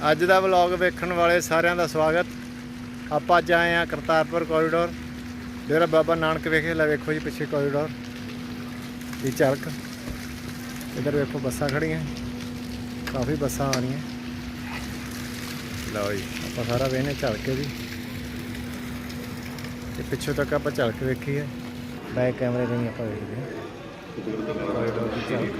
ਅੱਜ ਦਾ ਵਲੌਗ ਵੇਖਣ ਵਾਲੇ ਸਾਰਿਆਂ ਦਾ ਸਵਾਗਤ। ਆਪਾਂ ਅੱਜ ਆਏ ਆ ਕਰਤਾਰਪੁਰ ਕੋਰੀਡੋਰ ਡੇਰਾ ਬਾਬਾ ਨਾਨਕ ਵੇਖੇ। ਲੈ ਵੇਖੋ ਜੀ ਪਿੱਛੇ ਕੋਰੀਡੋਰ ਦੀ ਚੜਕ ਇਧਰ ਵੇਖੋ ਬੱਸਾਂ ਖੜੀਆਂ ਕਾਫੀ ਬੱਸਾਂ ਆ ਰਹੀਆਂ। ਲਓ ਜੀ। ਆਪਾਂ ਸਾਰਾ ਵੇਖਨੇ ਝਲਕ ਕੇ ਜੀ ਤੇ ਪਿੱਛੋਂ ਤੱਕ ਆਪਾਂ ਝਲਕ ਵੇਖੀ ਹੈ। ਬੈਕ ਕੈਮਰੇ ਦੇ ਵੀ ਆਪਾਂ ਵੇਖਦੇ ਹਾਂ। ਕੋਰੀਡੋਰ ਦੀ ਝਲਕ।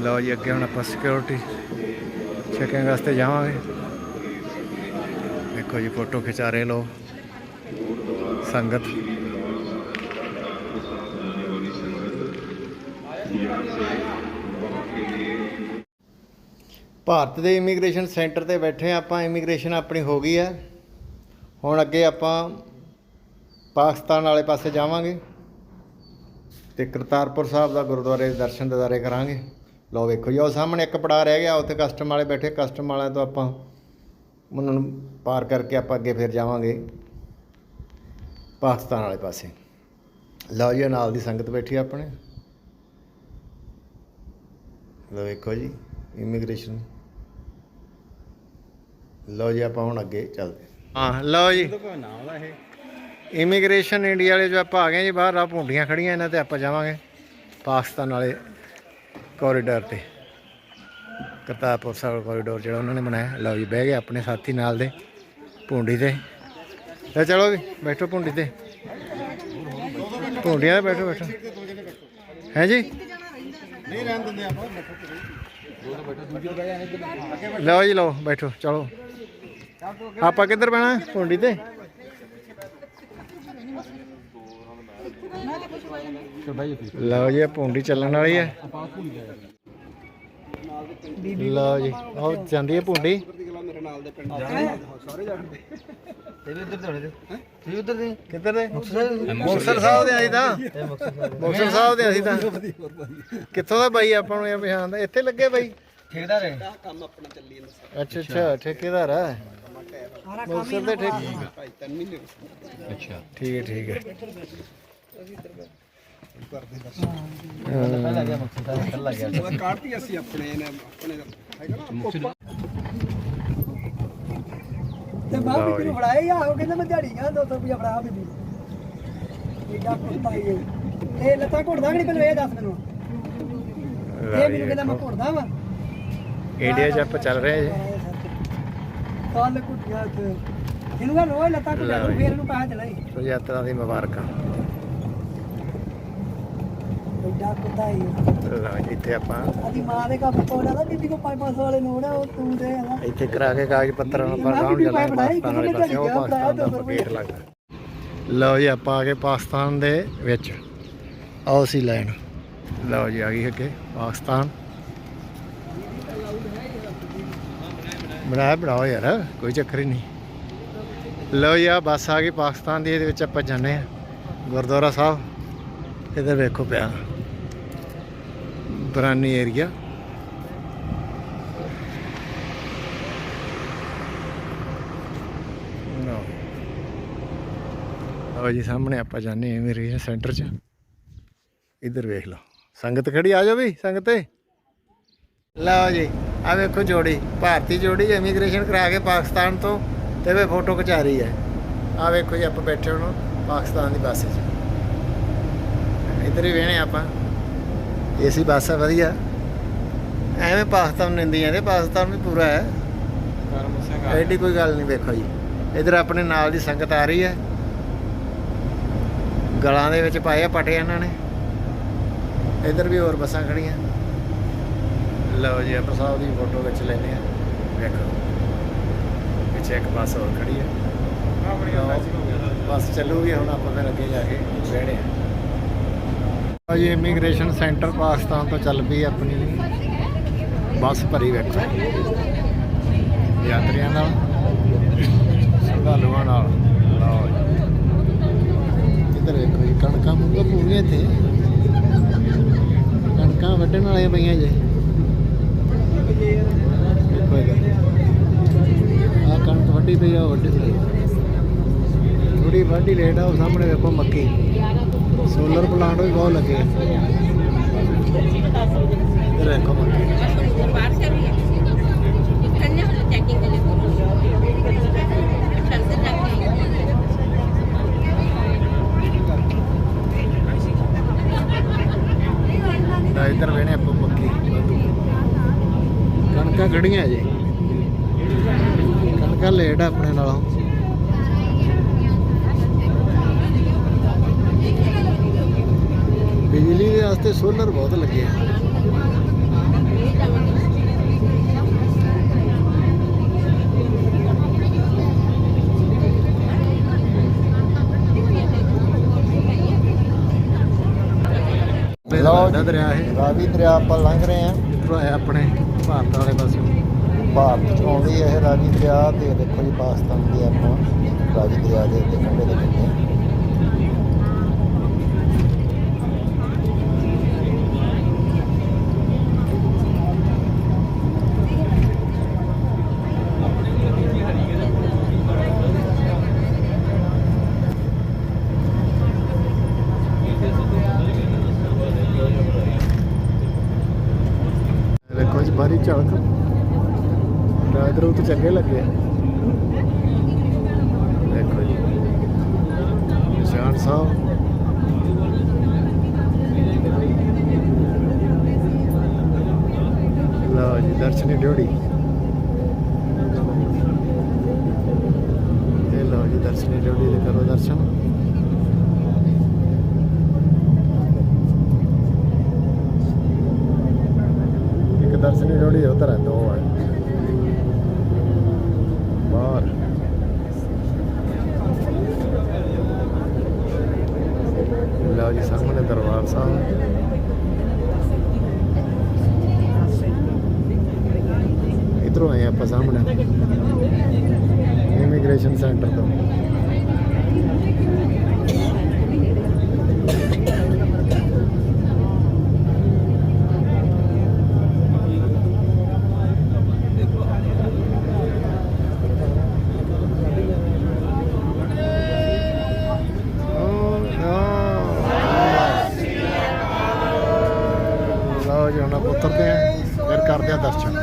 ਲਓ ਜੀ, ਅੱਗੇ ਹੁਣ ਆਪਾਂ ਸਿਕਿਉਰਿਟੀ ਚੈਕਿੰਗ ਵਾਸਤੇ ਜਾਵਾਂਗੇ। ਦੇਖੋ ਜੀ ਫੋਟੋ ਖਿਚਾ ਰਹੇ ਲੋ ਸੰਗਤ। ਭਾਰਤ ਦੇ ਇਮੀਗ੍ਰੇਸ਼ਨ ਸੈਂਟਰ ਤੇ ਬੈਠੇ ਹਾਂ ਆਪਾਂ ਇਮੀਗ੍ਰੇਸ਼ਨ ਆਪਣੀ ਹੋ ਗਈ ਹੈ। ਹੁਣ ਅੱਗੇ ਆਪਾਂ ਪਾਕਿਸਤਾਨ ਵਾਲੇ ਪਾਸੇ ਜਾਵਾਂਗੇ ਤੇ ਕਰਤਾਰਪੁਰ ਸਾਹਿਬ ਦਾ ਗੁਰਦੁਆਰੇ ਦੇ ਦਰਸ਼ਨ ਦਿਦਾਰੇ ਕਰਾਂਗੇ। ਲਓ ਵੇਖੋ ਜੀ ਉਹ ਸਾਹਮਣੇ ਇੱਕ ਪੜਾ ਰਹਿ ਗਿਆ ਉੱਥੇ ਕਸਟਮ ਵਾਲੇ ਬੈਠੇ ਕਸਟਮ ਵਾਲਿਆਂ ਤੋਂ ਆਪਾਂ ਉਹਨਾਂ ਨੂੰ ਪਾਰ ਕਰਕੇ ਆਪਾਂ ਅੱਗੇ ਫਿਰ ਜਾਵਾਂਗੇ ਪਾਕਿਸਤਾਨ ਵਾਲੇ ਪਾਸੇ। ਲਓ ਜੀ ਨਾਲ ਦੀ ਸੰਗਤ ਬੈਠੀ ਆਪਣੇ। ਲਓ ਵੇਖੋ ਜੀ ਇਮੀਗ੍ਰੇਸ਼ਨ ਲਓ ਜੀ ਆਪਾਂ ਹੁਣ ਅੱਗੇ ਚੱਲਦੇ ਹਾਂ। ਲਓ ਜੀ। ਇਮੀਗ੍ਰੇਸ਼ਨ ਇੰਡੀਆ ਵਾਲੇ ਜੋ ਆਪਾਂ ਆ ਗਏ ਜੀ ਬਾਹਰ ਆ ਭੁੰਡੀਆਂ ਖੜੀਆਂ ਇਹਨਾਂ ਤੇ ਆਪਾਂ ਜਾਵਾਂਗੇ। ਪਾਕਿਸਤਾਨ ਵਾਲੇ ਕੋਰੀਡੋਰ ਤੇ। ਕਰਤਾਰਪੁਰ ਸਾਹਿਬ ਕੋਰੀਡੋਰ ਜਿਹੜਾ ਉਹਨਾਂ ਨੇ ਬਣਾਇਆ। ਲਓ ਜੀ ਬਹਿ ਗਏ ਆਪਣੇ ਸਾਥੀ ਨਾਲ ਦੇ ਭੁੰਡੀ ਤੇ ਤੇ ਚਲੋ ਵੀ ਬੈਠੋ ਭੁੰਡੀ ਤੇ। ਭੁੰਡੀਆਂ ਤੇ ਬੈਠੋ ਬੈਠੋ। ਹੈ ਜੀ? ਨਹੀਂ ਰਹਿਣ ਦਿੰਦੇ ਆਪਾਂ। ਲਓ ਜੀ ਲਓ ਬੈਠੋ ਚਲੋ। ਆਪਾਂ ਕਿੱਧਰ ਬਹਿਣਾ ਭੁੰਡੀ ਤੇ? ਲਓ ਜੀ ਇਹ ਭੁੰਡੀ ਚੱਲਣ ਵਾਲੀ ਹੈ। ਲਓ ਜੀ ਉਹ ਜਾਂਦੀ ਹੈ ਭੁੰਡੀ। ਮੇਰੇ ਨਾਲ ਦੇ ਪਿੰਡ ਸਾਰੇ ਜਾਣਦੇ ਕਿੱਧਰ ਦੇ ਮੁਕਤਸਰ ਸਾਹਿਬ ਦੇ ਆਈ ਤਾਂ। ਮੁਕਤਸਰ ਸਾਹਿਬ ਦੇ ਅਸੀਂ ਤਾਂ। ਕਿੱਥੋਂ ਦਾ ਬਾਈ ਆਪਾਂ ਨੂੰ ਇਹ ਪਛਾਣਦਾ? ਇੱਥੇ ਲੱਗੇ ਬਾਈ? ਠੇਕੇਦਾਰ ਹੈ। ਕੰਮ ਆਪਣਾ ਚੱਲੀ ਜਾਂਦਾ ਅੱਛਾ ਅੱਛਾ ਠੇਕੇਦਾਰ ਆ ਮੁਕਤਸਰ ਦੇ ਠੇਕੇ ਭਾਈ ਤਿੰਨ ਮਹੀਨੇ ਹੋ ਗਏ ਅੱਛਾ ਠੀਕ ਹੈ ਠੀਕ ਹੈ। ਉਹਦਾ ਕਾਢਤੀ ਅਸੀਂ ਆਪਣੇ ਨੇ ਆਪਣੇ ਹੈਗਾ ਨਾ ਤੇ ਮੈਂ ਵੀ ਕਿਉਂ ਫੜਾਇਆ ਹੀ ਆ ਉਹ ਕਹਿੰਦਾ ਮੈਂ ਦਿਹਾੜੀ ਗਾ 200 ਰੁਪਇਆ ਫੜਾ ਬੀਬੀ ਇਹਦਾ ਕੁੱਤਾ ਹੀ ਇਹ ਲੱਤਾਂ ਘੁੱਟਦਾ ਕਿ ਨਹੀਂ ਪਹਿਲਾਂ ਇਹ ਦੱਸ ਮੈਨੂੰ। ਇਹ ਮੈਨੂੰ ਕਹਿੰਦਾ ਮੈਂ ਘੁੱਟਦਾ ਵਾ। ਇੰਡੀਆ 'ਚ ਆਪਾਂ ਚੱਲ ਰਹੇ ਜੀ। ਕੱਲ ਘੁੱਟਿਆ ਤੇ ਇਹਨੂੰ ਰੋਜ਼ ਲੱਤਾਂ ਘੁੱਟਿਆ ਤੂੰ ਫੇਰ ਇਹਨੂੰ ਪੈਸਾ ਚਲਾਈ ਸੋ ਯਾਤਰਾ ਦੀ ਮੁਬਾਰਕਾਂ। ਐਡਾ ਲਓ ਜੀ, ਇੱਥੇ ਆਪਾਂ ਆਦੀ ਮਾਂ ਦੇ ਕੰਮ ਕੋਲ ਆਦਾ ਬੀਬੀ ਕੋ 500 ਵਾਲੇ ਨੋਟ ਆ ਉਹ ਤੂੰ ਦੇ ਆ ਇੱਥੇ ਕਰਾ ਕੇ ਕਾਗਜ਼ ਪੱਤਰ ਆਪਾਂ ਗਾਉਣ ਚੱਲੇ ਹਾਂ ਪਾਕਿਸਤਾਨ ਵਾਲੇ ਪਾਸੇ ਉਹ ਪਾਕਿਸਤਾਨ ਦਾ ਆਪਾਂ ਗੇਟ ਲੱਗਦਾ। ਲਓ ਜੀ ਆਪਾਂ ਆ ਗਏ ਪਾਕਿਸਤਾਨ ਦੇ ਵਿੱਚ। ਆਓ ਸੀ ਲੈਣ। ਲਓ ਜੀ ਆ ਗਈ ਅੱਗੇ ਪਾਕਿਸਤਾਨ। ਬਣਾਇਆ ਬਣਾਓ ਯਾਰ ਕੋਈ ਚੱਕਰ ਹੀ ਨਹੀਂ। ਲਓ ਜੀ ਆ ਬੱਸ ਆ ਗਈ ਪਾਕਿਸਤਾਨ ਦੀ ਇਹਦੇ ਵਿੱਚ ਆਪਾਂ ਜਾਂਦੇ ਆ ਗੁਰਦੁਆਰਾ ਸਾਹਿਬ ਇਧਰ ਵੇਖੋ ਪਿਆ। ਬਰਾਨੀ ਏਰੀਆ। ਲਓ। ਲਓ ਜੀ, ਸਾਹਮਣੇ ਆਪਾਂ ਜਾਂਦੇ ਹਾਂ ਮੇਰੇ ਸੈਂਟਰ 'ਚ। ਇੱਧਰ ਵੇਖ ਲਓ। ਸੰਗਤ ਖੜੀ, ਆ ਜਾਓ ਵੀ ਸੰਗਤ ਤੇ। ਲਓ ਜੀ ਆ ਵੇਖੋ ਜੋੜੀ, ਭਾਰਤੀ ਜੋੜੀ ਇਮੀਗ੍ਰੇਸ਼ਨ ਕਰਾ ਕੇ ਪਾਕਿਸਤਾਨ ਤੋਂ ਤੇ ਵੇ ਫੋਟੋ ਖਿਚਾ ਰਹੀ ਹੈ। ਆ ਵੇਖੋ ਜੀ, ਆਪਾਂ ਬੈਠੇ ਹੁਣ ਪਾਕਿਸਤਾਨ ਦੀ ਬੱਸ 'ਚ। ਇੱਧਰ ਹੀ ਵੇਹਣੇ ਆਪਾਂ। ਏਸੀ ਬੱਸ ਵਧੀਆ। ਐਵੇਂ ਪਾਕਿਸਤਾਨ ਨੂੰ ਨਿੰਦੀ ਜਾਂਦੇ ਪਾਕਿਸਤਾਨ ਵੀ ਪੂਰਾ ਹੈ। ਐਡੀ ਕੋਈ ਗੱਲ ਨਹੀਂ ਵੇਖੋ ਜੀ। ਇਧਰ ਆਪਣੇ ਨਾਲ ਦੀ ਸੰਗਤ ਆ ਰਹੀ ਹੈ। ਗਲਾਂ ਦੇ ਵਿੱਚ ਪਾਏ ਆ ਪਟੇ ਇਹਨਾਂ ਨੇ। ਇਧਰ ਵੀ ਹੋਰ ਬੱਸਾਂ ਖੜੀਆਂ ਲਓ ਜੀ ਆਪਾਂ ਸਾਹਿਬ ਦੀ ਫੋਟੋ ਵਿੱਚ ਲੈਨੇ ਆ ਵੇਖੋ। ਪਿੱਛੇ ਇੱਕ ਬੱਸ ਹੋਰ ਖੜੀ ਹੈ। ਬੱਸ ਚੱਲੂਗੀ ਹੁਣ ਆਪਾਂ ਫਿਰ ਅੱਗੇ ਜਾ ਕੇ ਬਹਿਣੇ ਆ। ਜੀ ਇਮੀਗ੍ਰੇਸ਼ਨ ਸੈਂਟਰ ਪਾਕਿਸਤਾਨ ਤੋਂ ਚੱਲ ਪਈ ਆਪਣੀ। ਬੱਸ ਭਰੀ ਬੈਠਾ ਯਾਤਰੀਆਂ ਨਾਲ, ਸ਼ਰਧਾਲੂਆਂ ਨਾਲ। ਲਓ ਜੀ। ਵੇਖੋ ਜੀ, ਕਣਕਾਂ ਮੁੱਕ ਪੂਰੀਆਂ ਇੱਥੇ। ਕਣਕਾਂ ਵੱਢਣ ਵਾਲੀਆਂ ਪਈਆਂ ਜੇ। ਆ ਕਣਕ ਵੱਢੀ ਪਈ ਆ, ਉਹ ਵੱਢੀ ਪਈ ਥੋੜੀ ਵੱਢੀ ਲੇਟ ਆ, ਉਹ ਸਾਹਮਣੇ ਵੇਖੋ ਮੱਕੀ। ਸੋਲਰ ਪਲਾਂਟ ਵੀ ਬਹੁਤ ਲੱਗੇ। ਆ ਦੇਖੋ। ਬਾਹਰ ਚੱਲੀ ਸੋਲਰ ਬਹੁਤ ਲੱਗੇ ਆ। ਲਓ ਦਰਿਆ ਹੈ ਰਾਵੀ ਦਰਿਆ ਆਪਾਂ ਲੰਘ ਰਹੇ ਇੱਧਰੋਂ ਆਇਆ ਆਪਣੇ ਭਾਰਤ ਵਾਲੇ ਪਾਸੇ। ਭਾਰਤ ਚ ਆਉਂਦੀ ਇਹ ਰਾਵੀ ਦਰਿਆ ਤੇ ਦੇਖੋ ਜੀ ਪਾਕਿਸਤਾਨ ਦੇ ਆਪਾਂ ਰਾਵੀ ਦਰਿਆ ਦੇ ਕੰਢੇ ਹਾਂ ਦੇਖੋ ਜੀ ਬਾਰੀ ਝਲਕ ਰਾਜਦਰੂ ਤੋਂ ਚੰਗੇ ਲੱਗੇ ਆ। ਦੇਖੋ ਜੀ ਨਿਸ਼ਾਨ ਸਾਹਿਬ ਲਓ ਜੀ, ਦਰਸ਼ਨੀ ਡਿਓੜੀ ਇਹ ਲਓ ਜੀ, ਦਰਸ਼ਨੀ ਡਿਓੜੀ ਦੇ ਕਰੋ ਦਰਸ਼ਨ। ਇੱਕ ਦਰਸ਼ਨੀ ਡਿਓੜੀ ਉਧਰ ਹੈ ਦੋ ਹੈ ਬਾਹਰ। ਲਓ ਜੀ, ਸਾਹਮਣੇ ਦਰਬਾਰ ਸਾਹਿਬ। ਸਾਹਮਣੇ ਇਮੀਗ੍ਰੇਸ਼ਨ ਸੈਂਟਰ ਤੋਂ ਲਓ ਜੀ ਹੁਣ ਆਪਾਂ ਉਤਰਦੇ ਆਂ ਫਿਰ ਕਰਦੇ ਆਂ ਦਰਸ਼ਨ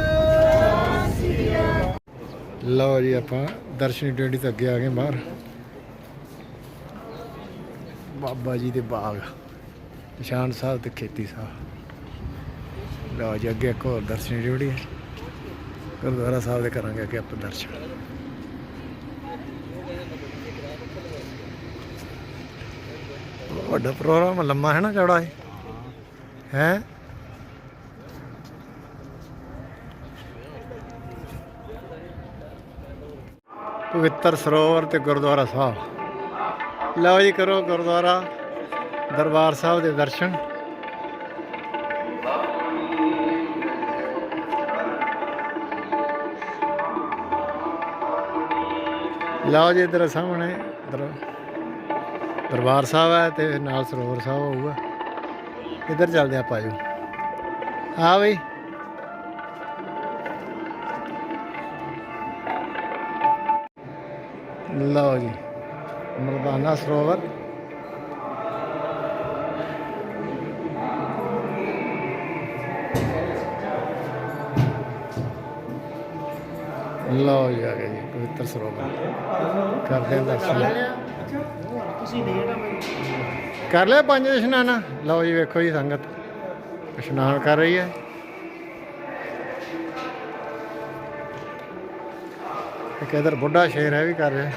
ਲਓ ਜੀ ਆਪਾਂ ਦਰਸ਼ਨੀ ਡੇੜੀ ਤੋਂ ਅੱਗੇ ਆ ਗਏ ਬਾਹਰ। ਬਾਬਾ ਜੀ ਦੇ ਬਾਗ। ਨਿਸ਼ਾਨ ਸਾਹਿਬ ਤੇ ਖੇਤੀ ਸਾਹਿਬ। ਲਓ ਜੀ, ਅੱਗੇ ਇੱਕ ਹੋਰ ਦਰਸ਼ਨੀ ਡੇੜੀ ਹੈ। ਗੁਰਦੁਆਰਾ ਸਾਹਿਬ ਦੇ ਕਰਾਂਗੇ ਅੱਗੇ ਆਪਾਂ ਦਰਸ਼ਨ। ਵੱਡਾ ਪ੍ਰੋਗਰਾਮ ਲੰਮਾ ਹੈ ਨਾ ਚੌੜਾ ਹੈ ਹੈ? ਪਵਿੱਤਰ ਸਰੋਵਰ ਤੇ ਗੁਰਦੁਆਰਾ ਸਾਹਿਬ। ਲਓ ਜੀ ਕਰੋ ਗੁਰਦੁਆਰਾ ਦਰਬਾਰ ਸਾਹਿਬ ਦੇ ਦਰਸ਼ਨ। ਲਓ ਜੀ ਇਧਰ ਸਾਹਮਣੇ ਦਰਬਾਰ ਸਾਹਿਬ ਹੈ ਤੇ ਨਾਲ ਸਰੋਵਰ ਸਾਹਿਬ ਹੋਊਗਾ। ਇੱਧਰ ਚੱਲਦੇ ਆਪਾਂ ਜੀ ਆ ਬਈ। ਲਓ ਜੀ, ਮਰਦਾਨਾ ਸਰੋਵਰ। ਲਓ ਜੀ, ਆ ਗਏ ਜੀ, ਪਵਿੱਤਰ ਸਰੋਵਰ। ਕਰਦੇ ਹਾਂ ਦਰਸ਼ਨ। ਕਰ ਲਿਆ ਪੰਜ ਇਸ਼ਨਾਨ? ਲਓ ਜੀ, ਵੇਖੋ ਜੀ ਸੰਗਤ। ਇਸ਼ਨਾਨ ਕਰ ਰਹੀ ਹੈ। ਇੱਕ ਇਧਰ ਬੁੱਢਾ ਸ਼ੇਰ ਹੈ ਵੀ ਕਰ ਰਿਹਾ।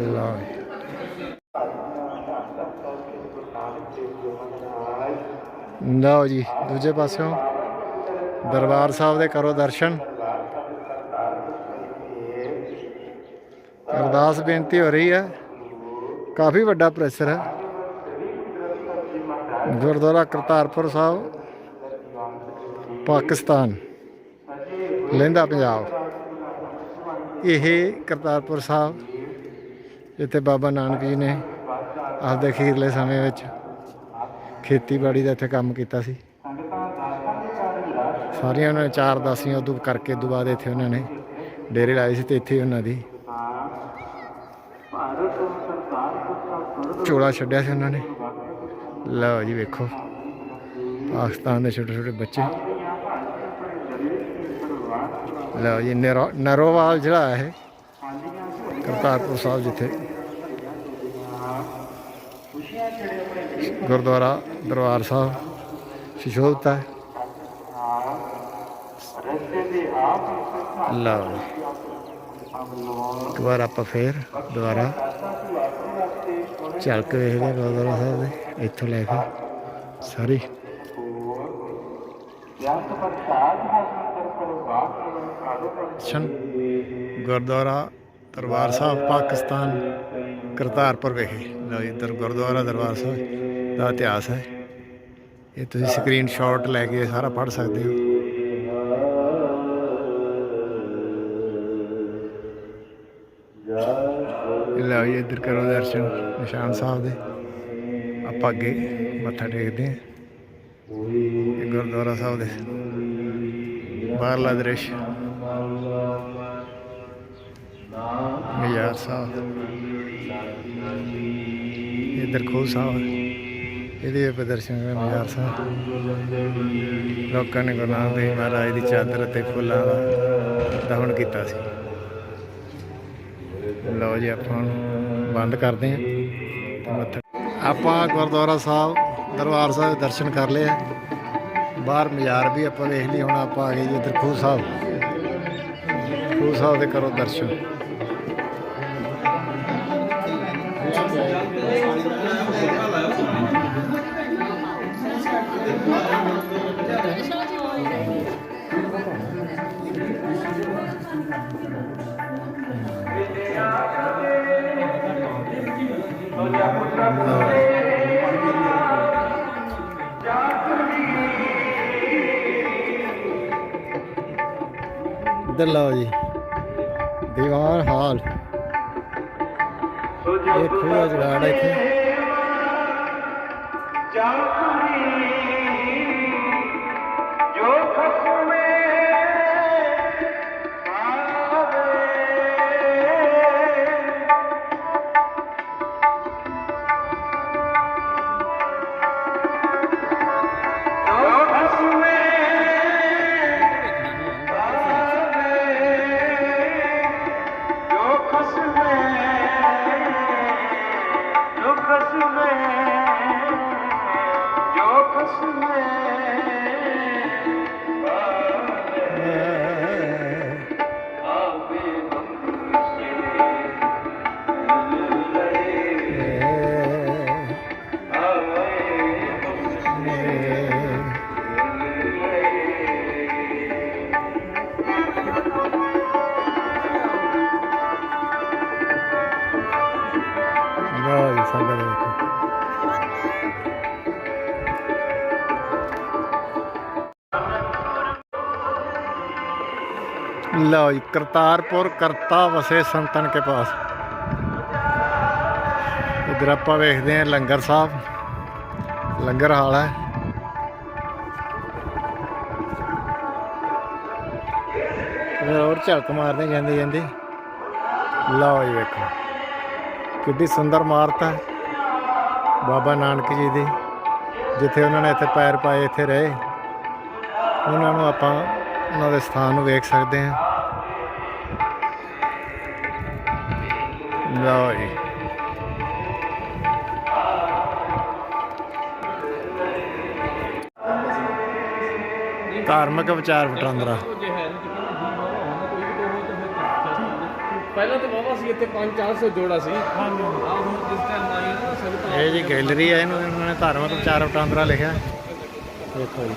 ਲਓ ਲਓ ਜੀ, ਦੂਜੇ ਪਾਸਿਓਂ ਦਰਬਾਰ ਸਾਹਿਬ ਦੇ ਕਰੋ ਦਰਸ਼ਨ। ਅਰਦਾਸ ਬੇਨਤੀ ਹੋ ਰਹੀ ਹੈ। ਕਾਫੀ ਵੱਡਾ ਪ੍ਰੈਸ਼ਰ ਹੈ। ਗੁਰਦੁਆਰਾ ਕਰਤਾਰਪੁਰ ਸਾਹਿਬ, ਪਾਕਿਸਤਾਨ। ਲਹਿੰਦਾ ਪੰਜਾਬ। ਇਹ ਕਰਤਾਰਪੁਰ ਸਾਹਿਬ, ਜਿੱਥੇ ਬਾਬਾ ਨਾਨਕ ਜੀ ਨੇ ਆਪਦੇ ਅਖੀਰਲੇ ਸਮੇਂ ਵਿੱਚ ਖੇਤੀਬਾੜੀ ਦਾ ਇੱਥੇ ਕੰਮ ਕੀਤਾ ਸੀ। ਸਾਰੀਆਂ ਉਹਨਾਂ ਨੇ ਚਾਰ ਦਾਸੀਆਂ ਉਦੋਂ ਕਰਕੇ, ਉਦੋਂ ਬਾਅਦ ਇੱਥੇ ਉਹਨਾਂ ਨੇ ਡੇਰੇ ਲਾਏ ਸੀ ਤੇ ਇੱਥੇ ਉਹਨਾਂ ਦੀ ਚੋਲਾ ਛੱਡਿਆ ਸੀ ਉਹਨਾਂ ਨੇ। ਲਓ ਜੀ ਵੇਖੋ, ਪਾਕਿਸਤਾਨ ਦੇ ਛੋਟੇ ਛੋਟੇ ਬੱਚੇ। ਲਓ ਜੀ, ਨਰੋ- ਨਰੋਵਾਲ ਜਿਹੜਾ ਹੈ ਇਹ। ਕਰਤਾਰਪੁਰ ਸਾਹਿਬ ਜਿੱਥੇ। ਗੁਰਦੁਆਰਾ ਦਰਬਾਰ ਸਾਹਿਬ ਸੁਸ਼ੋਭਿਤ ਹੈ। ਲਓ ਜੀ। ਆਪਾਂ ਫੇਰ ਦੁਬਾਰਾ ਚੱਲ ਕੇ ਵੇਖਦੇ ਹਾਂ ਗੁਰਦੁਆਰਾ ਸਾਹਿਬ ਦੇ, ਇੱਥੋਂ ਲੈ ਕੇ। ਸਾਰੀ ਸ਼ਨ। ਗੁਰਦੁਆਰਾ ਦਰਬਾਰ ਸਾਹਿਬ ਪਾਕਿਸਤਾਨ ਕਰਤਾਰਪੁਰ ਵਿਖੇ। ਲਓ ਜੀ, ਇੱਧਰ ਗੁਰਦੁਆਰਾ ਦਰਬਾਰ ਸਾਹਿਬ ਦਾ ਇਤਿਹਾਸ ਹੈ। ਇਹ ਤੁਸੀਂ ਸਕਰੀਨਸ਼ਾਟ ਲੈ ਕੇ ਸਾਰਾ ਪੜ੍ਹ ਸਕਦੇ ਹੋ। ਲਓ ਜੀ, ਇੱਧਰ ਕਰੋ ਦਰਸ਼ਨ ਨਿਸ਼ਾਨ ਸਾਹਿਬ ਦੇ। ਆਪਾਂ ਅੱਗੇ ਮੱਥਾ ਟੇਕਦੇ ਹਾਂ। ਇਹ ਗੁਰਦੁਆਰਾ ਸਾਹਿਬ ਦੇ ਬਾਹਰਲਾ ਦ੍ਰਿਸ਼। ਮਿਆਰ ਸਾਹਿਬ। ਇੱਧਰ ਖੋ ਸਾਹਿਬ। ਇਹਦੇ ਵੀ ਪ੍ਰਦਰਸ਼ਨ ਕਰਨ ਮਿਆਰ ਸਾਹਿਬ। ਲੋਕਾਂ ਨੇ ਗੁਰੂ ਨਾਨਕ ਦੇਵ ਮਹਾਰਾਜ ਦੀ ਚਾਦਰ ਅਤੇ ਫੁੱਲਾਂ ਦਾ ਦਹਨ ਕੀਤਾ ਸੀ। ਲਓ ਜੀ, ਆਪਾਂ ਬੰਦ ਕਰਦੇ ਹਾਂ। ਆਪਾਂ ਗੁਰਦੁਆਰਾ ਸਾਹਿਬ, ਦਰਬਾਰ ਸਾਹਿਬ ਦੇ ਦਰਸ਼ਨ ਕਰ ਲਏ ਆ। ਬਾਹਰ ਮਜ਼ਾਰ ਵੀ ਆਪਾਂ ਵੇਖ ਲਈ ਹੁਣ ਆਪਾਂ ਆ ਗਏ ਜੀ ਇੱਧਰ ਖੂਹ ਸਾਹਿਬ। ਖੂਹ ਸਾਹਿਬ ਦੇ ਕਰੋ ਦਰਸ਼ਨ। ਇੱਧਰ ਲਓ ਜੀ ਦੀਵਾਨ ਹਾਲ ਇਹ ਖੂਹ ਜਗਾੜ ਹੈ ਇੱਥੇ ਲਓ ਜੀ, ਕਰਤਾਰਪੁਰ ਕਰਤਾ ਵਸੇ ਸੰਤਨ ਕੇ ਪਾਸ। ਇਧਰ ਆਪਾਂ ਵੇਖਦੇ ਹਾਂ ਲੰਗਰ ਸਾਹਿਬ। ਲੰਗਰ ਹਾਲ ਹੈ। ਹੋਰ ਝਲਕ ਮਾਰਦੇ ਜਾਂਦੇ ਜਾਂਦੇ। ਲਓ ਜੀ ਵੇਖੋ, ਕਿੱਡੀ ਸੁੰਦਰ ਇਮਾਰਤ ਹੈ। ਬਾਬਾ ਨਾਨਕ ਜੀ ਦੀ, ਜਿੱਥੇ ਉਹਨਾਂ ਨੇ ਇੱਥੇ ਪੈਰ ਪਾਏ, ਇੱਥੇ ਰਹੇ। ਉਹਨਾਂ ਨੂੰ ਆਪਾਂ ਉਹਨਾਂ ਦੇ ਸਥਾਨ ਨੂੰ ਵੇਖ ਸਕਦੇ ਹਾਂ। ਲਓ ਜੀ ਧਾਰਮਿਕ ਵਿਚਾਰ ਵਟਾਂਦਰਾ। ਪਹਿਲਾਂ ਤਾਂ ਬਾਬਾ ਸੀ ਇੱਥੇ 5-400 ਜੋੜਾ ਸੀ। ਇਹ ਜੀ ਗੈਲਰੀ ਹੈ ਇਹਨੂੰ ਇਹਨਾਂ ਨੇ ਧਾਰਮਿਕ ਵਿਚਾਰ ਵਟਾਂਦਰਾ ਲਿਖਿਆ। ਦੇਖੋ ਜੀ।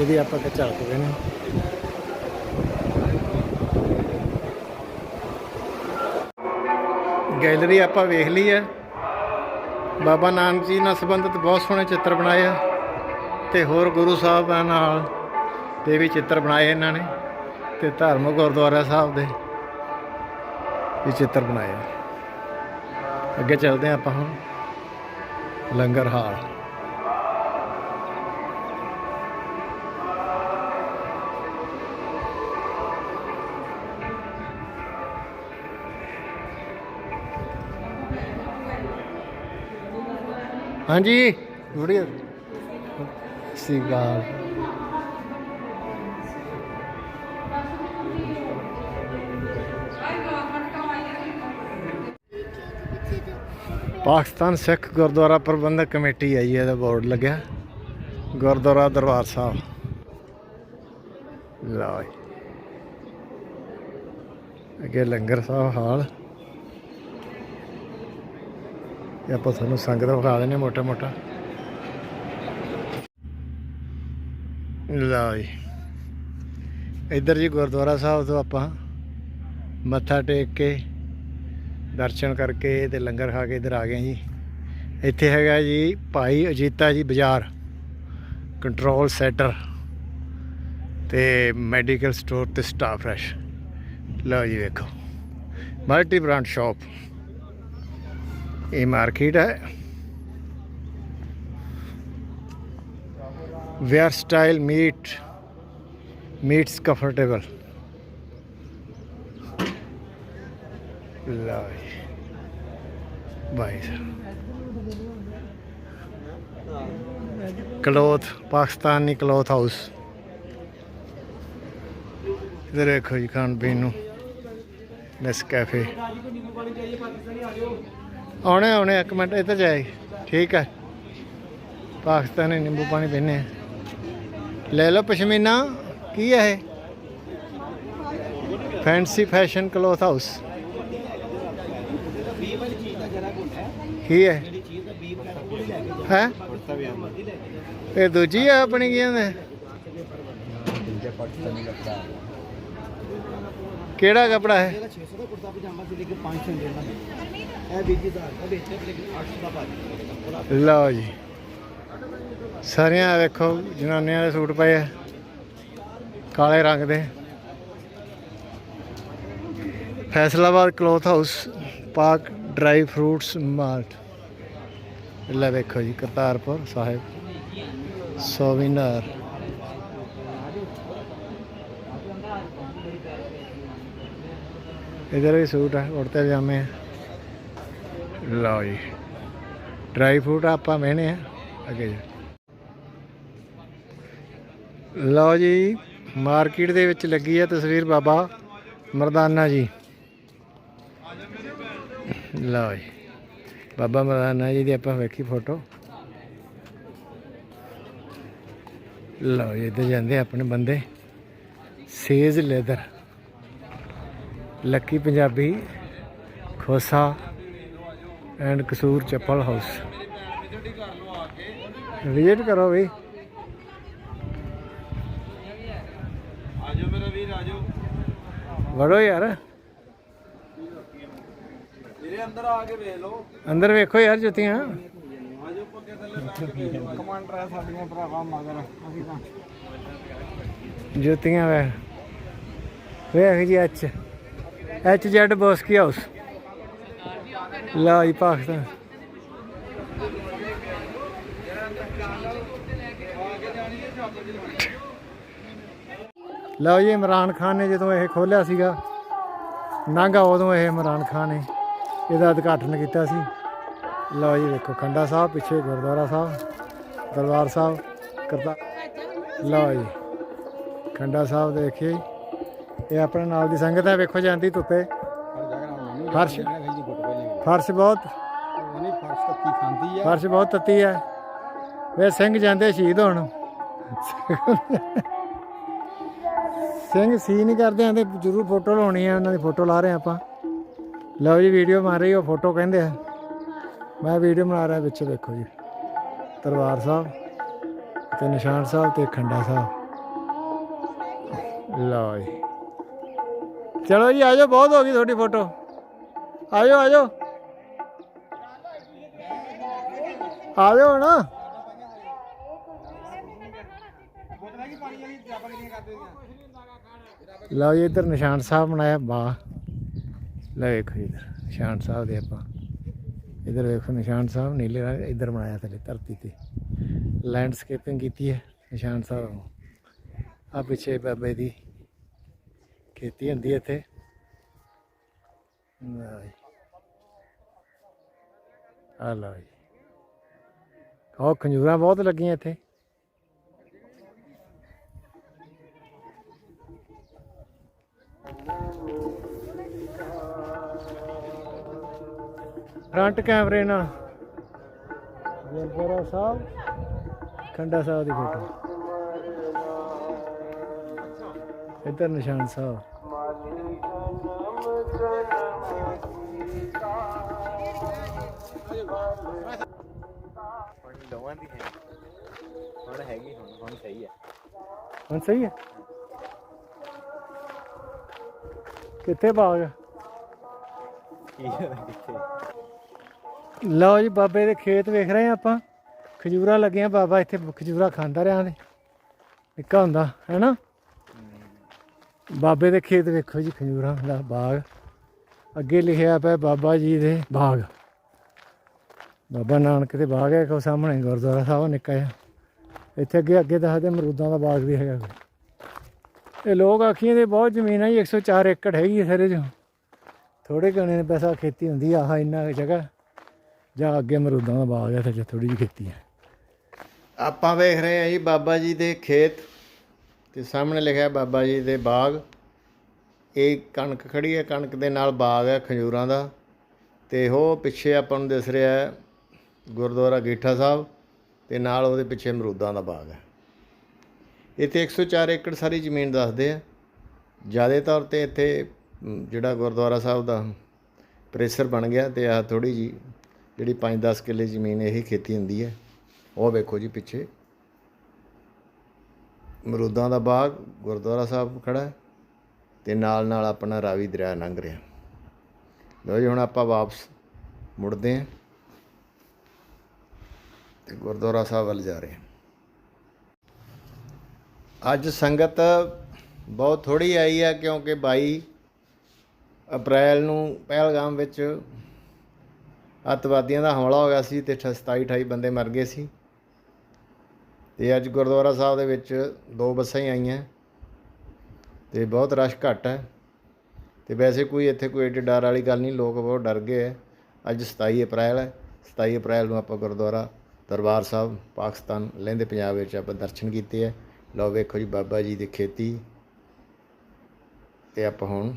ਇਹਦੀ ਆਪਾਂ ਕਿ ਝਲਕਦੇ ਨੇ ਗੈਲਰੀ ਆਪਾਂ ਵੇਖ ਲਈ ਹੈ। ਬਾਬਾ ਨਾਨਕ ਜੀ ਨਾਲ ਸੰਬੰਧਿਤ ਬਹੁਤ ਸੋਹਣੇ ਚਿੱਤਰ ਬਣਾਏ ਆ ਤੇ ਹੋਰ ਗੁਰੂ ਸਾਹਿਬਾਨ ਨਾਲ ਦੇ ਵੀ ਚਿੱਤਰ ਬਣਾਏ ਇਹਨਾਂ ਨੇ ਤੇ ਧਾਰਮਿਕ ਗੁਰਦੁਆਰਾ ਸਾਹਿਬ ਦੇ ਵੀ ਚਿੱਤਰ ਬਣਾਏ ਆ। ਅੱਗੇ ਚੱਲਦੇ ਹਾਂ ਆਪਾਂ ਹੁਣ ਲੰਗਰ ਹਾਲ। ਹਾਂਜੀ। ਵੀਡੀਓ ਸੀ ਗਾਲ ਪਾਕਿਸਤਾਨ ਸਿੱਖ ਗੁਰਦੁਆਰਾ ਪ੍ਰਬੰਧਕ ਕਮੇਟੀ ਆਈ ਇਹਦਾ ਬੋਰਡ ਲੱਗਿਆ। ਗੁਰਦੁਆਰਾ ਦਰਬਾਰ ਸਾਹਿਬ। ਲਓ ਅੱਗੇ ਲੰਗਰ ਸਾਹਿਬ ਹਾਲ। ਇਹ ਆਪਾਂ ਤੁਹਾਨੂੰ ਸੰਗਤ ਵਿਖਾ ਦਿੰਦੇ ਮੋਟਾ ਮੋਟਾ। ਲਓ ਜੀ। ਇੱਧਰ ਜੀ ਗੁਰਦੁਆਰਾ ਸਾਹਿਬ ਤੋਂ ਆਪਾਂ ਮੱਥਾ ਟੇਕ ਕੇ ਦਰਸ਼ਨ ਕਰਕੇ ਤੇ ਲੰਗਰ ਖਾ ਕੇ ਇੱਧਰ ਆ ਗਏ ਜੀ। ਇੱਥੇ ਹੈਗਾ ਜੀ ਭਾਈ ਅਜੀਤਾ ਜੀ ਬਾਜ਼ਾਰ ਕੰਟਰੋਲ ਸੈਂਟਰ ਤੇ ਮੈਡੀਕਲ ਸਟੋਰ ਤੇ ਸਟਾਫ ਫਰੈਸ਼ ਲਓ ਜੀ ਵੇਖੋ। ਮਲਟੀ ਬ੍ਰਾਂਡ ਸ਼ਾਪ ਇਹ ਮਾਰਕੀਟ ਹੈ where style meet meets comfortable ਲਓ ਜੀ ਭਾਈ ਕਲੋਥ ਪਾਕਿਸਤਾਨੀ ਕਲੋਥ ਹਾਊਸ ਇਧਰ ਦੇਖੋ ਜੀ ਖਾਣ ਪੀਣ ਨੂੰ ਨੈਸ ਕੈਫੇ ਆਉਣੇ ਆਉਣੇ, ਇੱਕ ਮਿੰਟ ਇੱਧਰ ਜਾਏ। ਠੀਕ ਹੈ। ਪਾਕਿਸਤਾਨੀ ਨਿੰਬੂ ਪਾਣੀ ਪੀਨੇ ਲੈ ਲਓ ਪਸ਼ਮੀਨਾ, ਕੀ ਹੈ ਇਹ? ਫੈਂਸੀ ਫੈਸ਼ਨ ਕਲੋਥ ਹਾਊਸ ਕੀ ਹੈ? ਹੈ? ਇਹ ਦੂਜੀ ਆ ਆਪਣੀ ਕੀ ਕਹਿੰਦੇ? ਕਿਹੜਾ ਕਪੜਾ ਹੈ? 600 ਦਾ ਕੁੜਤਾ ਪਜਾਮਾ ਸੀ ਲੇਕਿਨ 500 ਦੇਣਾ ਇਹ ਬੀਜੀ ਦਾ ਇਹ ਵਿੱਚ ਲੇਕਿਨ 800 ਦਾ ਭਾਜੀ ਲਓ ਜੀ। ਸਾਰੀਆਂ ਵੇਖੋ ਜਨਾਨੀਆਂ ਦੇ ਸੂਟ ਪਏ ਆ ਕਾਲੇ ਰੰਗ ਦੇ। Faisalabad cloth house park dry fruits mart. ਲੈ ਵੇਖੋ ਜੀ ਕਰਤਾਰਪੁਰ ਸਾਹਿਬ। ਸੋਵਿਨਰ ਇਧਰ ਵੀ ਸੂਟ ਹੈ ਕੁੜਤੇ ਪਜਾਮੇ ਲਓ ਜੀ। ਡਰਾਈ ਫਰੂਟ ਆਪਾਂ ਮਹਿਣੇ ਆ। ਅੱਗੇ ਜੀ। ਲਓ ਜੀ, ਮਾਰਕੀਟ ਦੇ ਵਿੱਚ ਲੱਗੀ ਹੈ ਤਸਵੀਰ ਬਾਬਾ ਮਰਦਾਨਾ ਜੀ। ਲਓ ਜੀ। ਬਾਬਾ ਮਰਦਾਨਾ ਜੀ ਦੀ ਆਪਾਂ ਵੇਖੀ ਫੋਟੋ। ਲਓ ਜੀ, ਇੱਧਰ ਜਾਂਦੇ ਆਪਣੇ ਬੰਦੇ। Sage leather. Lucky Punjabi khussa and Kasur chappal house visit ਕਰੋ ਬਈ ਆਜੋ ਮੇਰਾ ਵੀਰ ਆਜੋ ਵੜੋ ਯਾਰ ਮੇਰੇ ਅੰਦਰ ਆ ਕੇ ਵੇਖ ਲਓ ਅੰਦਰ ਵੇਖੋ ਯਾਰ ਜੁੱਤੀਆਂ ਆਜੋ ਪੱਕੇ ਥੱਲੇ ਬੈਠ ਕੇ ਵੇਖ ਲਓ ਕਮਾਂਡਰ ਆ ਸਾਡੀਆਂ ਭਰਾਵਾ ਮਗਰ ਅਸੀਂ ਤਾਂ ਜੁੱਤੀਆਂ ਵੇ ਵੇਖ ਜੀ H H Z Boski house ਲਾ ਜੀ ਪਾਕਿਸਤਾਨ ਲਓ ਜੀ, ਇਮਰਾਨ ਖਾਨ ਨੇ ਜਦੋਂ ਇਹ ਖੋਲਿਆ ਸੀਗਾ, ਨਾਗਾ ਉਦੋਂ ਇਹ ਇਮਰਾਨ ਖਾਨ ਨੇ ਇਹਦਾ ਉਦਘਾਟਨ ਕੀਤਾ ਸੀ। ਲਓ ਜੀ, ਦੇਖੋ, ਖੰਡਾ ਸਾਹਿਬ, ਪਿੱਛੇ ਗੁਰਦੁਆਰਾ ਸਾਹਿਬ, ਦਰਬਾਰ ਸਾਹਿਬ, ਕਰਤਾ ਲਓ ਜੀ, ਖੰਡਾ ਸਾਹਿਬ ਦੇਖੀਏ। ਇਹ ਆਪਣੇ ਨਾਲ ਦੀ ਸੰਗਤ ਹੈ, ਵੇਖੋ ਜਾਂਦੀ ਧੁੱਪੇ। ਫਰਸ਼ ਫਰਸ਼ ਬਹੁਤ ਉਹਨੇ ਫਰਸ਼ ਤੱਕੀ ਖਾਂਦੀ ਆ ਫਰਸ਼ ਬਹੁਤ ਤੱਤੀ ਹੈ। ਵੇ ਸਿੰਘ ਜਾਂਦੇ ਸ਼ਹੀਦ ਹੋਣ। ਸਿੰਘ ਸੀ ਨਹੀਂ ਕਰਦੇ ਆਂਦੇ ਜ਼ਰੂਰ ਫੋਟੋ ਲਾਉਣੀ ਹੈ ਉਹਨਾਂ ਦੀ ਫੋਟੋ ਲਾ ਰਹੇ ਆਪਾਂ। ਲਓ ਜੀ, ਵੀਡੀਓ ਮਾਰ ਰਹੀ ਉਹ ਫੋਟੋ ਕਹਿੰਦੇ ਆ। ਮੈਂ ਵੀਡੀਓ ਬਣਾ ਰਿਹਾ ਵਿੱਚ ਦੇਖੋ ਜੀ। ਦਰਬਾਰ ਸਾਹਿਬ ਤੇ ਨਿਸ਼ਾਨ ਸਾਹਿਬ ਤੇ ਖੰਡਾ ਸਾਹਿਬ। ਲਓ ਜੀ। ਚਲੋ ਜੀ, ਆਜੋ, ਬਹੁਤ ਹੋ ਗਈ ਤੁਹਾਡੀ ਫੋਟੋ ਆਜੋ ਆਜੋ। ਆਜੋ ਨਾ ਲਓ ਜੀ, ਇੱਧਰ ਨਿਸ਼ਾਨ ਸਾਹਿਬ ਬਣਾਇਆ ਬਾ ਲੈ ਵੇਖੋ ਜੀ, ਇੱਧਰ, ਨਿਸ਼ਾਨ ਸਾਹਿਬ ਦੇ ਆਪਾਂ। ਇੱਧਰ ਵੇਖੋ, ਨਿਸ਼ਾਨ ਸਾਹਿਬ ਨੀਲੇ ਰੰਗ ਇੱਧਰ ਬਣਾਇਆ ਥੱਲੇ ਧਰਤੀ ਤੇ। ਲੈਂਡਸਕੇਪਿੰਗ ਕੀਤੀ ਹੈ ਨਿਸ਼ਾਨ ਸਾਹਿਬ। ਆ ਪਿੱਛੇ ਬਾਬੇ ਦੀ ਖੇਤੀ ਹੁੰਦੀ ਹੈ ਇੱਥੇ। ਆ ਲਓ ਜੀ। ਉਹ ਖੰਜੂਰਾਂ ਬਹੁਤ ਲੱਗੀਆਂ ਇੱਥੇ। ਫਰੰਟ ਕੈਮਰੇ ਨਾਲ। ਗੁਰਦੁਆਰਾ ਸਾਹਿਬ। ਖੰਡਾ ਸਾਹਿਬ ਦੀ ਫੋਟੋ। ਇੱਧਰ ਨਿਸ਼ਾਨ ਸਾਹਿਬ। ਦੋਵਾਂ ਦੀ ਹੈ। ਹੁਣ ਹੈਗੀ ਹੁਣ ਹੁਣ ਸਹੀ ਹੈ। ਹੁਣ ਸਹੀ ਹੈ? ਕਿੱਥੇ ਬਾਗ ਕੀ ਕਿੱਥੇ ਲਓ ਜੀ ਬਾਬੇ ਦੇ ਖੇਤ ਵੇਖ ਰਹੇ ਆ ਆਪਾਂ। ਖਜੂਰਾ ਲੱਗੀਆਂ ਬਾਬਾ ਇੱਥੇ ਖਜੂਰਾ ਖਾਂਦਾ ਰਿਹਾ ਦੇ ਨਿੱਕਾ ਹੁੰਦਾ ਹੈਨਾ ਬਾਬੇ ਦੇ ਖੇਤ ਵੇਖੋ ਜੀ ਖਜੂਰਾਂ ਦਾ ਬਾਗ। ਅੱਗੇ ਲਿਖਿਆ ਪਿਆ ਬਾਬਾ ਜੀ ਦੇ ਬਾਗ। ਬਾਬਾ ਨਾਨਕ ਦੇ ਬਾਗ ਹੈ ਕੋ ਸਾਹਮਣੇ ਗੁਰਦੁਆਰਾ ਸਾਹਿਬ ਨਿੱਕਾ ਜਿਹਾ। ਇੱਥੇ ਅੱਗੇ ਅੱਗੇ ਦੱਸਦੇ ਮਰੂਦਾਂ ਦਾ ਬਾਗ ਵੀ ਹੈਗਾ। ਕੋਈ। ਇਹ ਲੋਕ ਆਖੀਆਂ ਦੇ ਬਹੁਤ ਜ਼ਮੀਨ ਹੈ ਜੀ 104 ਏਕੜ ਹੈਗੀ ਹੈ ਸਾਰੇ ਜੋ ਥੋੜੇ ਗਣੇ ਨੇ ਪੈਸਾ, ਖੇਤੀ ਹੁੰਦੀ ਆ, ਆਹ ਇੰਨਾ ਕੁ ਜਗ੍ਹਾ। ਜਾਂ ਅੱਗੇ ਮਰੂਦਾਂ ਦਾ ਬਾਗ ਹੈ ਤੇ ਥੋੜੀ ਜਿਹੀ ਖੇਤੀ ਹੈ। ਆਪਾਂ ਵੇਖ ਰਹੇ ਹਾਂ ਜੀ ਬਾਬਾ ਜੀ ਦੇ ਖੇਤ। ਤੇ ਸਾਹਮਣੇ ਲਿਖਿਆ ਬਾਬਾ ਜੀ ਦੇ ਬਾਗ। ਇਹ ਕਣਕ ਖੜੀ ਹੈ, ਕਣਕ ਦੇ ਨਾਲ ਬਾਗ ਹੈ ਖਜੂਰਾਂ ਦਾ। ਤੇ ਉਹ ਪਿੱਛੇ ਆਪਾਂ ਨੂੰ ਦਿਸ ਰਿਹਾ ਹੈ ਗੁਰਦੁਆਰਾ ਗੀਠਾ ਸਾਹਿਬ ਤੇ ਨਾਲ ਉਹਦੇ ਪਿੱਛੇ ਅਮਰੂਦਾਂ ਦਾ ਬਾਗ ਹੈ। ਇੱਥੇ 104 ਏਕੜ ਸਾਰੀ ਜ਼ਮੀਨ ਦੱਸਦੇ ਆ। ਜ਼ਿਆਦਾ ਤੌਰ ਤੇ ਇੱਥੇ ਜਿਹੜਾ ਗੁਰਦੁਆਰਾ ਸਾਹਿਬ ਦਾ ਪ੍ਰੇਸਰ ਬਣ ਗਿਆ ਤੇ ਆ ਥੋੜੀ ਜੀ ਜਿਹੜੀ 5-10 ਕਿੱਲੇ ਜ਼ਮੀਨ ਇਹੀ ਖੇਤੀ ਹੁੰਦੀ ਹੈ। ਉਹ ਵੇਖੋ ਜੀ ਪਿੱਛੇ। ਮਰੂਦਾਂ ਦਾ ਬਾਗ, ਗੁਰਦੁਆਰਾ ਸਾਹਿਬ ਖੜਾ ਹੈ ਤੇ ਨਾਲ ਨਾਲ ਆਪਣਾ ਰਾਵੀ ਦਰਿਆ ਲੰਘ ਰਿਹਾ। ਲਓ ਜੀ, ਹੁਣ ਆਪਾਂ ਵਾਪਸ ਮੁੜਦੇ ਹਾਂ ਤੇ ਗੁਰਦੁਆਰਾ ਸਾਹਿਬ ਵੱਲ ਜਾ ਰਹੇ ਹਾਂ। ਅੱਜ ਸੰਗਤ ਬਹੁਤ ਥੋੜੀ ਆਈ ਹੈ ਕਿਉਂਕਿ 22 ਅਪ੍ਰੈਲ ਨੂੰ ਪਹਿਲਗਾਮ ਵਿੱਚ ਅੱਤਵਾਦੀਆਂ ਦਾ ਹਮਲਾ ਹੋ ਗਿਆ ਸੀ ਤੇ 27 28 ਬੰਦੇ ਮਰ ਗਏ ਸੀ। ਤੇ ਅੱਜ ਗੁਰਦੁਆਰਾ ਸਾਹਿਬ ਦੇ ਵਿੱਚ ਦੋ ਬੱਸਾਂ ਹੀ ਆਈਆਂ। ਤੇ ਬਹੁਤ ਰਸ਼ ਘੱਟ ਹੈ। ਤੇ ਵੈਸੇ ਕੋਈ ਇੱਥੇ ਕੋਈ ਏਡੀ ਡਰ ਵਾਲੀ ਗੱਲ ਨਹੀਂ, ਲੋਕ ਬਹੁਤ ਡਰ ਗਏ ਹੈ। ਅੱਜ 27 ਅਪ੍ਰੈਲ ਹੈ। 27 ਅਪ੍ਰੈਲ ਨੂੰ ਆਪਾਂ ਗੁਰਦੁਆਰਾ ਦਰਬਾਰ ਸਾਹਿਬ ਪਾਕਿਸਤਾਨ ਲਹਿੰਦੇ ਪੰਜਾਬ ਵਿੱਚ ਆਪਾਂ ਦਰਸ਼ਨ ਕੀਤੇ ਹੈ। ਲਓ ਵੇਖੋ ਜੀ ਬਾਬਾ ਜੀ ਦੀ ਖੇਤੀ। ਤੇ ਆਪਾਂ ਹੁਣ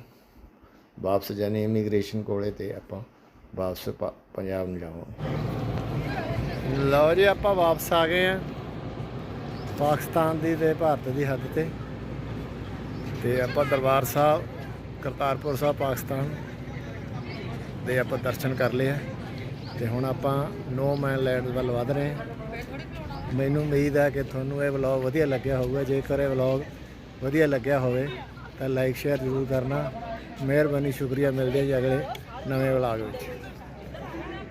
ਵਾਪਸ ਜਾਣੇ ਇਮੀਗ੍ਰੇਸ਼ਨ ਕੋਲੇ ਤੇ ਆਪਾਂ ਵਾਪਸ ਪ- ਪੰਜਾਬ ਨੂੰ ਜਾਵਾਂਗੇ। ਲਓ ਜੀ ਆਪਾਂ ਵਾਪਸ ਆ ਗਏ ਆ ਪਾਕਿਸਤਾਨ ਦੀ ਤੇ ਭਾਰਤ ਦੀ ਹੱਦ ਤੇ। ਤੇ ਆਪਾਂ ਦਰਬਾਰ ਸਾਹਿਬ, ਕਰਤਾਰਪੁਰ ਸਾਹਿਬ, ਪਾਕਿਸਤਾਨ ਦੇ ਆਪਾਂ ਦਰਸ਼ਨ ਕਰ ਲਏ ਆ। ਤੇ ਹੁਣ ਆਪਾਂ ਨੋ ਮੈਨ ਲੈਂਡ ਵੱਲ ਵਧ ਰਹੇ ਹਾਂ। ਮੈਨੂੰ ਉਮੀਦ ਹੈ ਕਿ ਤੁਹਾਨੂੰ ਇਹ ਵਲੌਗ ਵਧੀਆ ਲੱਗਿਆ ਹੋਊਗਾ। ਜੇਕਰ ਇਹ ਵਲੌਗ ਵਧੀਆ ਲੱਗਿਆ ਹੋਵੇ, ਤਾਂ ਲਾਈਕ ਸ਼ੇਅਰ ਜ਼ਰੂਰ ਕਰਨਾ। ਮਿਹਰਬਾਨੀ, ਸ਼ੁਕਰੀਆ। ਮਿਲਦੇ ਜੀ ਅਗਲੇ ਨਵੇਂ ਵਲੌਗ ਵਿੱਚ।